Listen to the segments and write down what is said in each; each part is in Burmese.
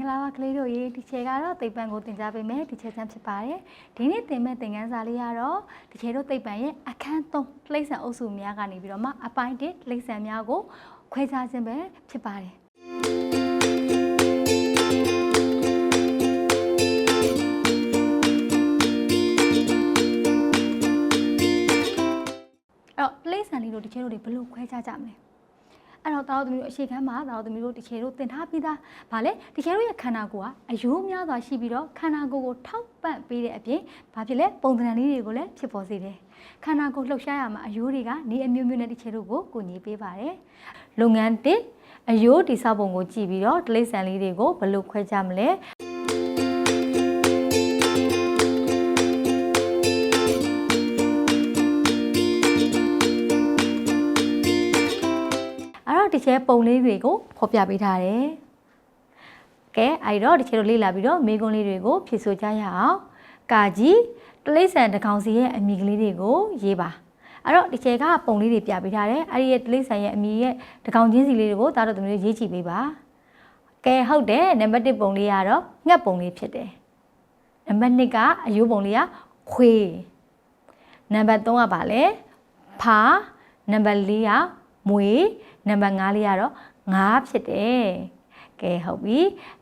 ္ဂလာပါကလေးတို့ရေဒီချေကတော့သိပ္ပံကိုသင်ကြားပေးမယ်ဒီချေချမ်းဖြစ်ပါတယ်ဒီနေ့သင်မဲ့သင်ခန်းစာလေးကတော့ဒီချေတို့သိပ္ပံရဲ့အခန်း3လိမ့်ဆန်အုပ်စုများကနေပြီးတော့မှအပိုင်း1လိမ့်ဆန်များကိုခွဲခြားခြင်းပဲဖြစ်ပါတယ်အဲ့တော့လိမ့်ဆန်လေးတို့ဒီချေတို့တွေဘယ်လိုခွဲခြားကြမလဲ အဲ့တော့တာတော်သမီးတို့အရှိခန်းမှာတာတော်သမီးတို့ဒီချေတို့သင်ထားပြီးသားဗာလဲဒီချေတို့ရဲ့ခန္ဓာကိုယ်ကအယိုးများစွာရှိပြီးတော့ခန္ဓာကိုယ်ကိုထောက်ပံ့ပေးတဲ့အပြင်ဘာဖြစ်လဲပုံသဏ္ဍာန်လေးတွေကိုလည်းဖြစ်ပေါ်စေတယ်ခန္ဓာကိုယ်လှုပ်ရှားရမှာအယိုးတွေကနေအမျိုးမျိုးနဲ့ဒီချေတို့ကိုကူညီပေးပါတယ်လုပ်ငန်းတစ်အယိုးတိဆောက်ပုံကိုကြည့်ပြီးတော့တိရစ္ဆာန်လေးတွေကိုဘယ်လိုခွဲခြားမလဲ တော့ဒီချဲပုံလေးတွေကိုဖော်ပြပေးထားတယ်။ကဲအဲ့တော့ဒီချဲတို့လေ့လာပြီးတော့မေကွန်းလေးတွေကိုဖြည့်ဆို့ကြရအောင်။ကာကြီးတလိษံတကောင်စီရဲ့အမိကလေးတွေကိုရေးပါ။အဲ့တော့ဒီချဲကပုံလေးတွေပြပေးထားတယ်။အဲ့ဒီရဲ့တလိษံရဲ့အမိရဲ့တကောင်ချင်းစီလေးတွေကိုတားတော့သမီးတို့ရေးကြည့်ပေးပါ။ကဲဟုတ်တယ်နံပါတ်1ပုံလေးကတော့ငှက်ပုံလေးဖြစ်တယ်။နံပါတ်2ကအယိုးပုံလေးကခွေး။နံပါတ်3ကပါလဲဖာနံပါတ်4က မွေနံပါတ်5လေးကတော့ငါးဖြစ်တယ်ကဲဟုတ်ပြီ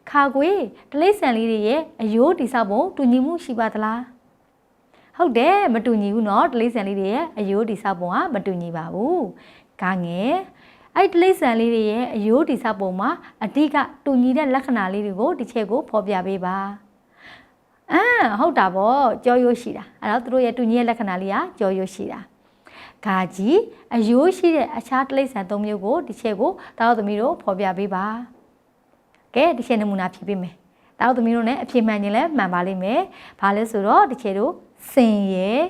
ခါကွေးတလိษံလေးတွေရဲ့အယိုးတိဆောက်ပုံတူညီမှုရှိပါသလားဟုတ်တယ်မတူညီဘူးเนาะတလိษံလေးတွေရဲ့အယိုးတိဆောက်ပုံကမတူညီပါဘူးကငယ်အဲ့တလိษံလေးတွေရဲ့အယိုးတိဆောက်ပုံမှာအဓိကတူညီတဲ့လက္ခဏာလေးတွေကိုဒီချက်ကိုဖော်ပြပေးပါအာဟုတ်တာဗောကြောရိုးရှိတာအဲ့တော့သူတို့ရဲ့တူညီတဲ့လက္ခဏာလေးကကြောရိုးရှိတာ ဂါကြီးအယိုးရှိတဲ့အခြားတိရစ္ဆာန်သုံးမျိုးကိုဒီချက်ကိုတာတော်သမီးတို့ဖော်ပြပေးပါကဲဒီချက်နမူနာဖြည့်ပေးမယ်တာတော်သမီးတို့ ਨੇ အဖြေမှန်ခြင်းလဲမှန်ပါလိမ့်မယ်ဘာလဲဆိုတော့ဒီချက်တို့စင်ရယ်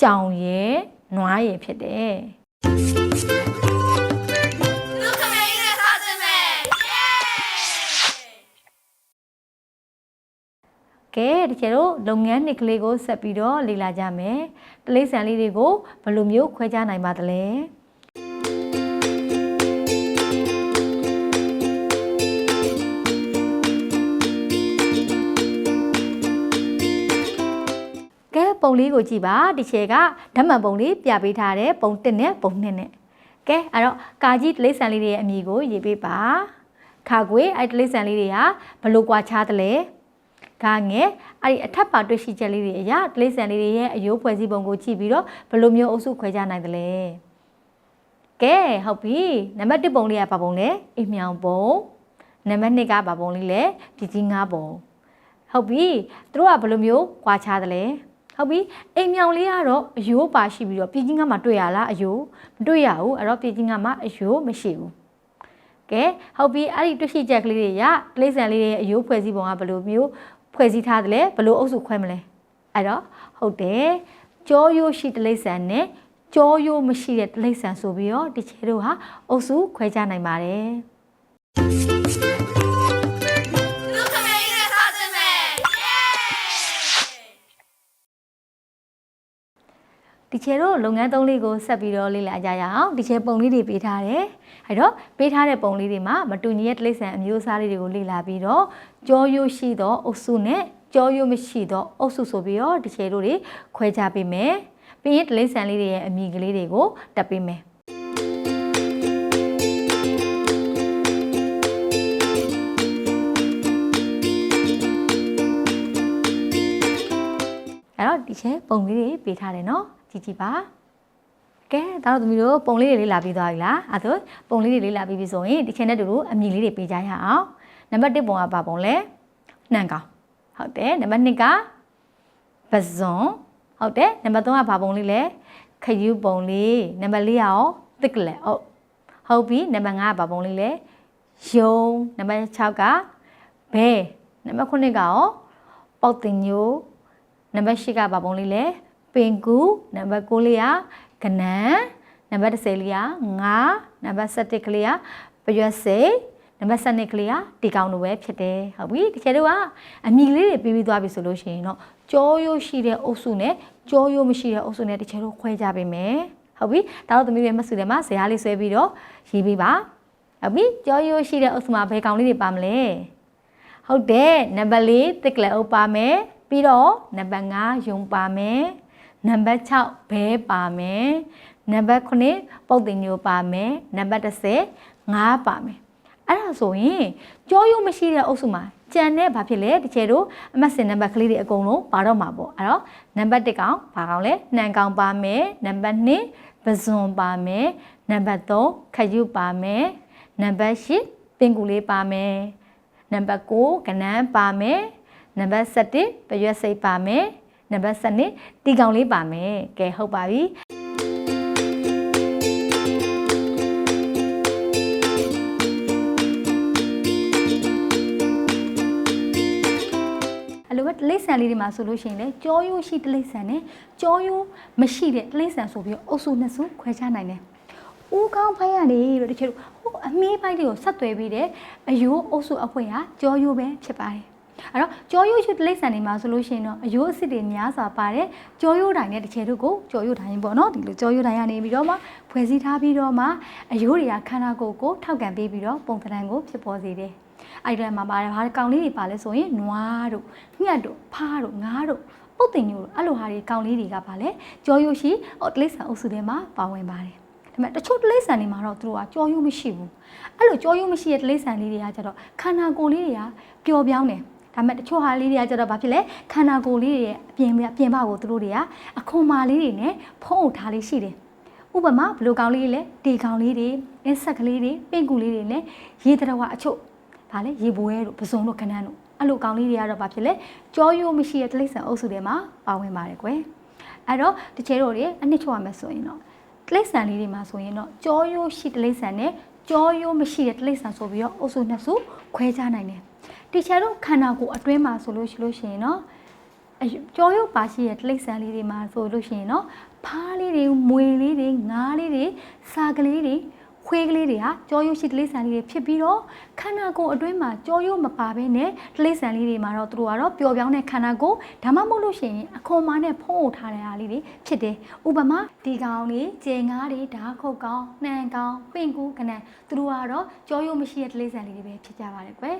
ကြောင်ရယ်နွားရယ်ဖြစ်တယ် ကဲတကယ်လို့လုပ်ငန်းနှစ်ကလေးကိုဆက်ပြီးတော့လေ့လာကြမယ်တိရစ္ဆာန်လေးတွေကိုဘယ်လိုမျိုးခွဲခြားနိုင်ပါသလဲကဲပုံလေးကိုကြည့်ပါဒီချေကဓမှန်ပုံလေးပြပေးထားတဲ့ပုံ1နဲ့ပုံ2နဲ့ကဲအဲ့တော့ကာကြီးတိရစ္ဆာန်လေးတွေရဲ့အမည်ကိုရေးပေးပါခါခွေအဲ့တိရစ္ဆာန်လေးတွေဟာဘယ်လိုကွာခြားသလဲ ကငယ်အဲ့ဒီအထက်ပါတွေ့ရှိချက်လေးတွေအရာတလိษံလေးတွေရဲ့အယိုးဖွဲ့စည်းပုံကိုကြည့်ပြီးတော့ဘယ်လိုမျိုးအုပ်စုခွဲခြားနိုင်သလဲကဲဟုတ်ပြီနံပါတ်1ပုံလေးကဘာပုံလဲအိမ်မြောင်ပုံနံပါတ်2ကဘာပုံလေးလဲပြည်ကြီးငါးပုံဟုတ်ပြီသူတို့ကဘယ်လိုမျိုးကွာခြားသလဲဟုတ်ပြီအိမ်မြောင်လေးကတော့အယိုးပါရှိပြီးတော့ပြည်ကြီးငါးမှာတွေ့ရလားအယိုးမတွေ့ရဘူးအဲ့တော့ပြည်ကြီးငါးမှာအယိုးမရှိဘူးကဲဟုတ်ပြီအဲ့ဒီတွေ့ရှိချက်ကလေးတွေရတလိษံလေးတွေရဲ့အယိုးဖွဲ့စည်းပုံကဘယ်လိုမျိုး ဖွဲ့စည်းထားသလဲဘယ်လိုအုပ်စုခွဲမလဲအဲ့တော့ဟုတ်တယ်ကြောရိုးရှိတလိษံနဲ့ကြောရိုးမရှိတဲ့တလိษံဆိုပြီးတော့ဒီချေတို့ဟာအုပ်စုခွဲခြားနိုင်ပါတယ် ဒီချေတို့လုပ်ငန်းသုံးလေးကိုဆက်ပြီးတော့လေ့လာကြရအောင်ဒီချေပုံလေးတွေပေးထားတယ်အဲ့တော့ပေးထားတဲ့ပုံလေးတွေမှာမတူညီတဲ့တိရစ္ဆာန်အမျိုးအစားလေးတွေကိုလေ့လာပြီးတော့ကြောရိုးရှိသောအုပ်စုနဲ့ကြောရိုးမရှိသောအုပ်စုဆိုပြီးတော့ဒီချေတို့တွေခွဲခြားပေးမယ်ပြီးရင်တိရစ္ဆာန်လေးတွေရဲ့အမည်ကလေးတွေကိုတက်ပေးမယ်အဲ့တော့ဒီချေပုံလေးတွေပေးထားတယ်နော် ကြည့်ကြည့်ပါကဲဒါတော့သမီးတို့ပုံလေးတွေလေးလာပြီးသွားပြီလားအဲ့ဒါပုံလေးတွေလေးလာပြီးပြီဆိုရင်ဒီချိန်နဲ့တူတူအမည်လေးတွေပေးကြရအောင်နံပါတ်1ပုံကပါပုံလဲနှံကောင်ဟုတ်တယ်နံပါတ်2ကပဇွန်ဟုတ်တယ်နံပါတ်3ကဘာပုံလေးလဲခယူးပုံလေးနံပါတ်4ကရောတစ်ကလက်ဟုတ်ဟုတ်ပြီနံပါတ်5ကဘာပုံလေးလဲယုံနံပါတ်6ကဘဲနံပါတ်9ကရောပေါက်တင်ညိုနံပါတ်10ကဘာပုံလေးလဲ ပင်ကူနံပါတ်9လေးကကနန်းနံပါတ်10လေးကငါနံပါတ်17ကလေးကပရွက်စိတ်နံပါတ်12ကလေးကဒီကောင်လိုပဲဖြစ်တယ်ဟုတ်ပြီတကယ်တော့ကအမိကလေးတွေပြီးပြီးသွားပြီဆိုလို့ရှိရင်တော့ကြောရိုးရှိတဲ့အုပ်စုနဲ့ကြောရိုးမရှိတဲ့အုပ်စုနဲ့တကယ်တော့ခွဲကြပေးမယ်ဟုတ်ပြီဒါတော့သမီးတွေမဆူတယ်မှာဇရာလေးဆွဲပြီးတော့ရေးပေးပါဟုတ်ပြီကြောရိုးရှိတဲ့အုပ်စုမှာဘယ်ကောင်လေးတွေပါမလဲဟဟုတ်တယ်နံပါတ်၄တစ်ကလအုပ်ပါမယ်ပြီးတော့နံပါတ်5ယုံပါမယ် နံပါတ်6ဘဲပါမယ်နံပါတ်9ပုတ်တင်ညိုပါမယ်နံပါတ်10ငါးပါမယ်အဲ့ဒါဆိုရင်ကြောရုံမရှိတဲ့အုပ်စုမှာကြံတဲ့ဘာဖြစ်လဲတချေတို့အမှတ်စဉ်နံပါတ်ကလေးတွေအကုန်လုံးပါတော့မှာပေါ့အဲ့တော့နံပါတ်1ကောင်ဘာကောင်လဲနှံကောင်ပါမယ်နံပါတ်2ပဇွန်ပါမယ်နံပါတ်3ခရုပါမယ်နံပါတ်8ပင်ကူလေးပါမယ်နံပါတ်9ကနန်းပါမယ်နံပါတ်7ပရွက်စိတ်ပါမယ် နံပါတ်7တီကောင်လေးပါမယ်ကဲဟုတ်ပါပြီအဲ့လိုပဲတလိမ့်ဆန်လေးတွေမှာဆိုလို့ရှိရင်လေကြောရိုးရှိတလိမ့်ဆန်နဲ့ကြောရိုးမရှိတဲ့တလိမ့်ဆန်ဆိုပြီးတော့အုပ်စုနှစ်စုခွဲခြားနိုင်တယ်။ဦးကောင်းဖိုင်းကနေတော့တချို့ဟိုအမီးပိုင်းတွေကိုဆက်သွယ်ပြီးတဲ့အယိုးအုပ်စုအဖွဲဟာကြောရိုးပဲဖြစ်ပါတယ်။ အဲ့တော့ကြောရိုးရွှေတိလိမ့်ဆန်တွေမှာဆိုလို့ရှိရင်တော့အယိုးအစစ်တွေများစွာပါတယ်ကြောရိုးတိုင်းနဲ့တစ်ချေတို့ကိုကြောရိုးတိုင်းပေါ့နော်ဒီလိုကြောရိုးတိုင်းကနေပြီးတော့မှဖွဲ့စည်းထားပြီးတော့မှအယိုးတွေကခန္ဓာကိုယ်ကိုထောက်ကန်ပေးပြီးတော့ပုံသဏ္ဍာန်ကိုဖြစ်ပေါ်စေတယ်အဲ့ဒီမှာပါတယ်ဘာကောင်လေးတွေပါလဲဆိုရင်နွားတို့ညှက်တို့ဖားတို့ငါးတို့ပုတ်တင်ညို့တို့အဲ့လိုဟာတွေကောင်လေးတွေကပါလဲကြောရိုးရှိတိလိမ့်ဆန်အုပ်စုထဲမှာပါဝင်ပါတယ်ဒါပေမဲ့တချို့တိလိษံတွေမှာတော့သူတို့ကကြော်ရွမရှိဘူးအဲ့လိုကြော်ရွမရှိတဲ့တိလိษံလေးတွေကကျတော့ခန္ဓာကိုယ်လေးတွေကပျော်ပြောင်းတယ် ဒါပေမဲ့တချို့ဟာလေးတွေကကျတော့ဘာဖြစ်လဲခန္ဓာကိုယ်လေးတွေရဲ့အပြင်အပြင်ဘကိုသူတို့တွေကအခွန်မာလေးတွေနဲ့ဖုံးအုပ်ထားလေးရှိတယ်ဥပမာဘယ်လိုကောင်လေးလဲဒီကောင်လေးတွေအင်းဆက်ကလေးတွေပင့်ကူလေးတွေနဲ့ရေတရဝအချို့ဒါလေရေပွဲတို့ပစုံတို့ခဏန်းတို့အဲ့လိုကောင်လေးတွေကတော့ဘာဖြစ်လဲကြောရိုးမရှိတဲ့တိရစ္ဆာန်အုပ်စုတွေမှာပါဝင်ပါတယ်ကွယ်အဲ့တော့တချေတို့တွေအနှစ်ချုပ်ရမယ်ဆိုရင်တော့တိရစ္ဆာန်လေးတွေမှာဆိုရင်တော့ကြောရိုးရှိတိရစ္ဆာန်နဲ့ ကြောရိုးမရှိတဲ့တိရစ္ဆာန်ဆိုပြီးတော့အုပ်စုနှစ်စုခွဲခြားနိုင်တယ်တချေတို့ခန္ဓာကိုယ်အတွင်းမှာဆိုလို့ရှိလို့ရှိရင်တော့အကြောရုပ်ပါရှိတဲ့တိရစ္ဆာန်လေးတွေမှာဆိုလို့ရှိရင်တော့ဖားလေးတွေမွေလေးတွေငါးလေးတွေစာကလေးတွေ ခွေးကလေးတွေဟာကြောရုပ်ရှိတိရစ္ဆာန်လေးတွေဖြစ်ပြီးတော့ခန္ဓာကိုယ်အတွင်းမှာကြောရုပ်မပါဘဲနဲ့တိရစ္ဆာန်လေးတွေမှာတော့သူတို့ကတော့ပျော်ပြောင်းတဲ့ခန္ဓာကိုယ်ဒါမှမဟုတ်လို့ရှိရင်အခွန်မာနဲ့ဖုံးအုပ်ထားတဲ့အားလေးတွေဖြစ်တယ်ဥပမာဒီကောင်လေးကျင်ငါးတွေဓာခုတ်ကောင်နှံကောင်ပင့်ကူကနန်သူတို့ကတော့ကြောရုပ်မရှိတဲ့တိရစ္ဆာန်လေးတွေပဲဖြစ်ကြပါတယ်ကွယ်